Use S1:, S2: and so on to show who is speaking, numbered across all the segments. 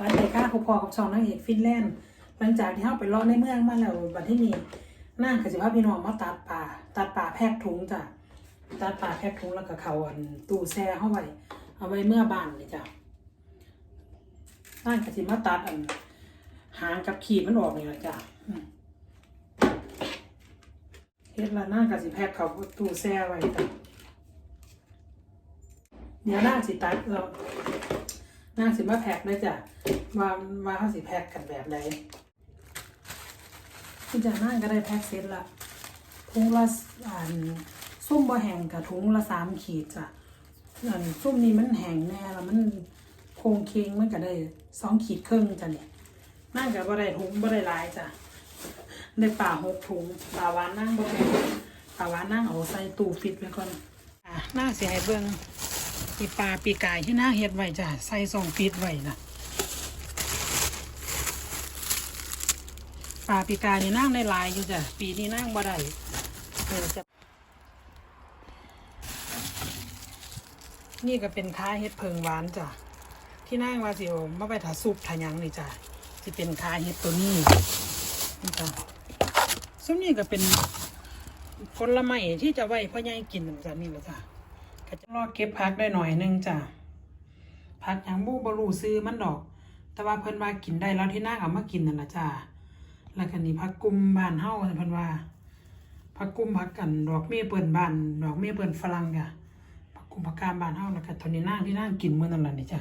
S1: สวัสดีค่ะคุณพ่อกับช่องนางเอกฟินแลนด์หลังจากที่เราไปเลาะในเมืองมาแล้วบัดที่นี่นั่งกับสิพาพี่น้องมาตัดป่า ตัดป่าแพกถุงจ้ะตัดป่าแพกถุงแล้วก็เขาอันตู้แช่เข้าไว้เอาไว้เมื่อบ้านเลยจ้ะนั่งกับสิมาตัดอันหางกับขีดมันออกนี่แหละจ้ะเฮ็ดละนั่งกับสิแพกเขาตู้แช่ไว้จ้ะเดี๋ยวนั่งสิตัดเรา นางสิมาแพ็คเลยจ้ะว่าว่าเขาสิแพ็คกันแบบไหนคุณจะนั่งก็ได้แพ็คเสร็จละถุงละอันซุ่มบ่แห้งกับถุงละสามขีดจ้ะอันซุ่มนี้มันแห้งแน่แล้วมันโคงเคงมันก็ได้สองขีดครึ่งจ้ะเนี่ยนั่งก็บ่ได้ถุงบ่ได้หลายจ้ะได้ป่าหกถุงป่าหวานนั่งบ่แพงป่าหวานนั่งเอาใส่ตู้ฟิตไว้ก่อนอะนั่งสิให้เบิ่ง ปีปลาปีกายที่น่าเฮ็ดไว้จ้ะใส่ซองฟีดไว้นะปลาปีกายนี่นั่งได้หลายอยู่จ้ะปีนี้นั่งบ่ได้เออจะนี่ก็เป็นค้าเฮ็ดเพิงหวานจ้ะที่นั่งว่าสิโอมาไปถาซุปถายังนี่จ้ะที่เป็นค้าเฮ็ดตัวนี้นี่จ้ะซุ้มนี่ก็เป็นผลไม้ที่จะไว้พ่อใหญ่กินนั่นจ้ะนี่แหละจ้ะ ก็จะรอดเก็บพักได้หน่อยนึงจ้ะพักหยังบูบรูซื้อมันดอก แต่ว่าเพิ่นว่ากินได้แล้วที่น่าเอามากินนั่นละจ้ะแล้วก็น,นี่พักกุมบ้านเฮ้าเพิ่นว่าพักกุมพักกันดอกเมี่ยเปิ้นบ้านดอกเมี่ยเปิ้นฝรั่งจ้ะพักกุมพักกามบ้านเฮ้าแล้วก็ตอนนี้นางที่นางกินเมื้อนั้นล่ะนี่จ้ะ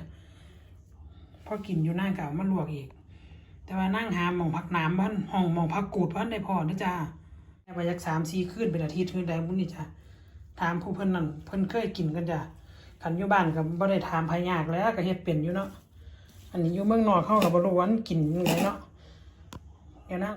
S1: พอกินอยู่นางก็เอามาลวกอีก แต่ว่านางหาหมองพักน้ำบ้านห้องมองพักกูดบ้านได้พอนะจ้ะแต่ว่าอยาก3 4คืนเป็นอาทิตย์คืนใดบุ้นี่จ้ะ ถามผู้เพิ่นนั่นเพิ่นเคยกินกันจ้ะขันอยู่บ้านก็บบ่ได้ถามพายากแล้วก็เฮ็ดเป็นอยู่เนาะอันนี้อยู่เมืองนอกเขาก็บ่รู้ว่ามันกินยังไงเนาะเดี๋ยวนะ